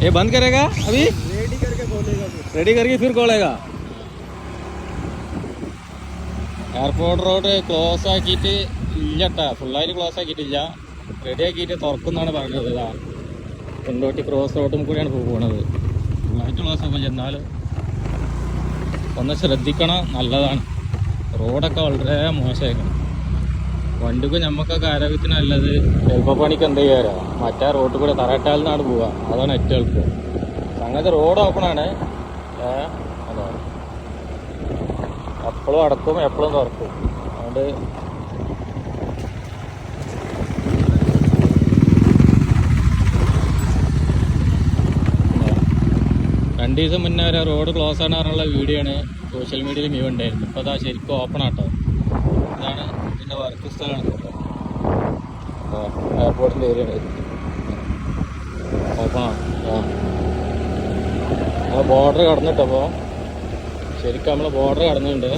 ये बंद करेगा अभी रेडी करके खोलेगा फिर रेडी करके फिर खोलेगा എയർപോർട്ട് റോഡ് ക്ലോസ് ആക്കിയിട്ട് ഇല്ല കേട്ടാ ഫുള്ളായിട്ട് ക്ലോസ് ആക്കിയിട്ടില്ല റെഡി ആക്കിയിട്ട് തുറക്കുന്നാണ് പറഞ്ഞത് ഇതാ കൊണ്ടോട്ടി ക്രോസ് റോഡും കൂടിയാണ് പോകുന്നത് ഫുള്ളായിട്ട് ക്ലോസ് ആക്കില്ല എന്നാലും ഒന്ന് ശ്രദ്ധിക്കണം നല്ലതാണ് റോഡൊക്കെ വളരെ മോശമായിരിക്കണം വണ്ടിക്ക് നമുക്കൊക്കെ ആരോഗ്യത്തിന് നല്ലത്. എളുപ്പപ്പണിക്ക് എന്ത് ചെയ്യാറോ മറ്റേ റോട്ടിൽ കൂടെ തറട്ടാലിൽ നിന്നാണ് പോവുക അതാണ് ഏറ്റവും എളുപ്പം സംഗതി റോഡ് ഓപ്പണാണ് അതാണ് എപ്പോഴും അടക്കും എപ്പോഴും തുറക്കും. അതുകൊണ്ട് രണ്ട് ദിവസം മുന്നേ വരെ റോഡ് ക്ലോസ് ആണെന്നുള്ള വീഡിയോ ആണ്. സോഷ്യൽ മീഡിയയിൽ മീവ് ഉണ്ടായിരുന്നു. ഇപ്പോൾ അതാ ശരിക്കും ഓപ്പൺ ആട്ടോ. ഇതാണ് സ്ഥലമാണ്. എയർപോർട്ടിന്റെ ഏരിയ ആണ് ആ ബോർഡർ കടന്നിട്ടപ്പോൾ ശരിക്കും നമ്മൾ ബോർഡർ കടന്നിട്ടുണ്ട്.